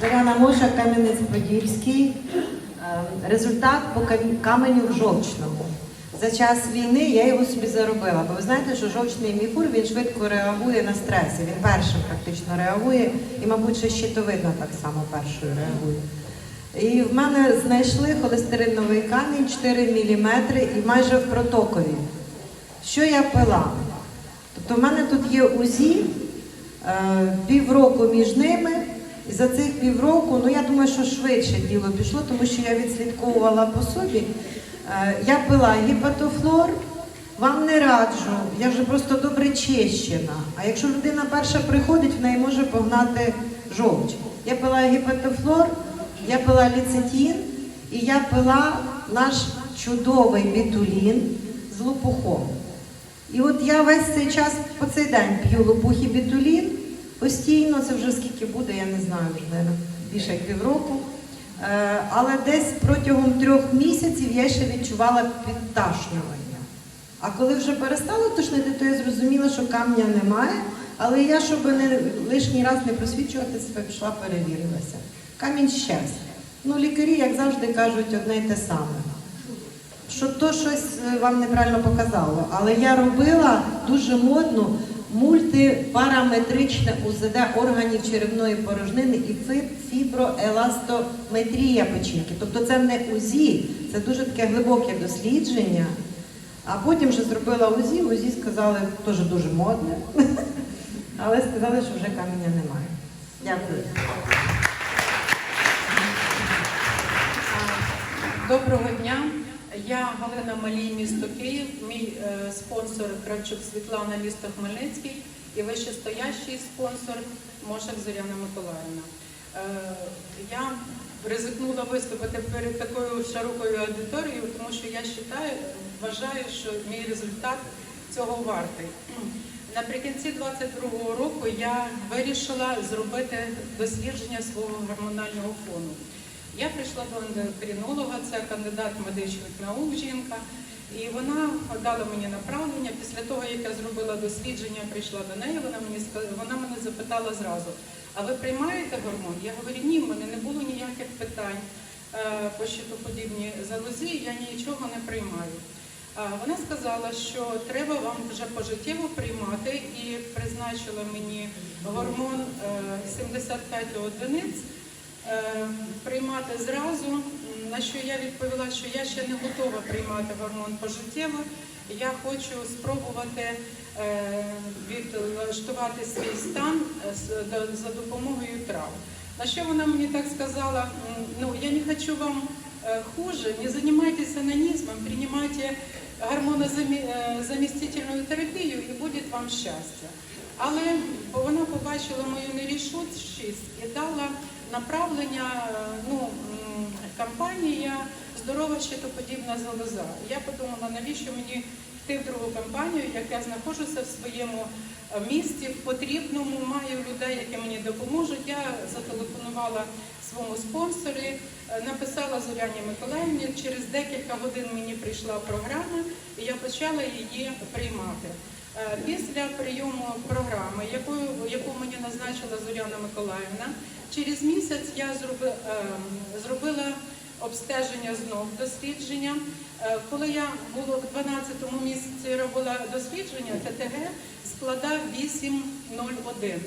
Зоряна Моша, Кам'янець-Подільський. Е, Результат по кам- каменю в жовчному. За час війни я його собі заробила, бо ви знаєте, що жовчний міхур він швидко реагує на стреси. Він першим практично реагує, і, мабуть, ще щитовидна так само першою реагує. І в мене знайшли холестериновий камінь 4 мм і майже в протокові. Що я пила? Тобто в мене тут є УЗІ, е, півроку між ними. І за цих півроку, ну я думаю, що швидше діло пішло, тому що я відслідковувала по собі. Е, Я пила гіпатофлор, вам не раджу, я вже просто добре чищена. А якщо людина перша приходить, в неї може погнати жовч. Я пила гіпатофлор, я пила ліцетін і я пила наш чудовий бітулін з лопухом. І от я весь цей час по цей день п'ю лопух і бітулін постійно, це вже скільки буде, я не знаю, вже більше як півроку. Е, Але десь протягом трьох місяців я ще відчувала підташнювання. А коли вже перестало тошнити, то я зрозуміла, що камня немає. Але я, щоб не лишній раз не просвічувати себе, пішла перевірилася. Камінь щез. Ну, лікарі, як завжди, кажуть одне й те саме що то щось е, вам неправильно показало. Але я робила дуже модну мультипараметричне УЗД органів черевної порожнини і фіброеластометрія печінки. Тобто це не УЗІ, це дуже таке глибоке дослідження. А потім вже зробила УЗІ, УЗІ сказали, теж дуже модне, але сказали, що вже каменя немає. Дякую. Доброго дня. Я Галина Малій, місто Київ. Мій е, спонсор Кравчук Світлана, місто Хмельницький і вищестоящий спонсор Мошак Зоряна Миколаївна. Е, я ризикнула виступити перед такою широкою аудиторією, тому що я вважаю, вважаю, що мій результат цього вартий. Наприкінці 22-го року я вирішила зробити дослідження свого гормонального фону. Я прийшла до ендокринолога, це кандидат медичних наук жінка, і вона дала мені направлення. Після того, як я зробила дослідження, прийшла до неї, вона мені вона мене запитала зразу: а ви приймаєте гормон? Я говорю, ні, в мене не було ніяких питань е, по щитоподібній залозі, я нічого не приймаю. Вона сказала, що треба вам вже пожиттєво приймати і призначила мені гормон е, 75 одиниць е, приймати зразу. На що я відповіла, що я ще не готова приймати гормон пожиттєво. Я хочу спробувати е, відлаштувати свій стан е, за допомогою трав. На що вона мені так сказала, ну я не хочу вам хуже, не занимайтесь анонизмом, принимайте гормонозамістительну терапію і буде вам щастя. Але вона побачила мою нерішучість і дала направлення е, ну, м, кампанія Здорова щитоподібна залоза. Я подумала, навіщо мені йти в другу кампанію, як я знаходжуся в своєму е, місті, в потрібному, маю людей, які мені допоможуть. Я зателефонувала своєму спонсорі, е, написала Зоряні Миколаївні. Через декілька годин мені прийшла програма, і я почала її приймати. Після прийому програми, яку, яку мені назначила Зоряна Миколаївна, через місяць я е, зробила обстеження знов дослідження. Е, Коли я було в 12-му місяці робила дослідження, ТТГ складав 8,01.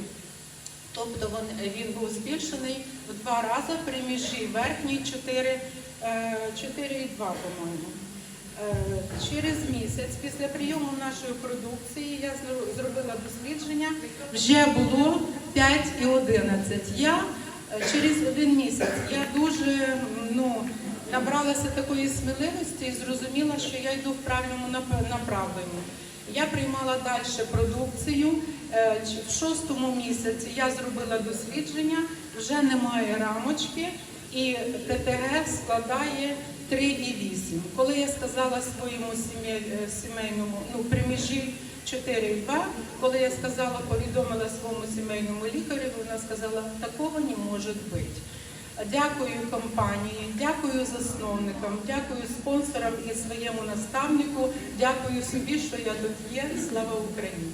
Тобто він, він був збільшений в два рази при межі верхній 4, е, 4,2, по-моєму. Е, Через місяць після прийому нашої продукції я зробила дослідження, вже було 5,11. Я е, через один місяць я дуже ну, набралася такої сміливості і зрозуміла, що я йду в правильному нап- направленні. Я приймала далі продукцію. Е, В шостому місяці я зробила дослідження, вже немає рамочки, і ТТГ складає 3,8. Коли я сказала своєму е, сімейному, ну, при межі 4,2, коли я сказала, повідомила своєму сімейному лікарю, вона сказала, такого не може бути. Дякую компанії, дякую засновникам, дякую спонсорам і своєму наставнику. Дякую собі, що я тут є. Слава Україні!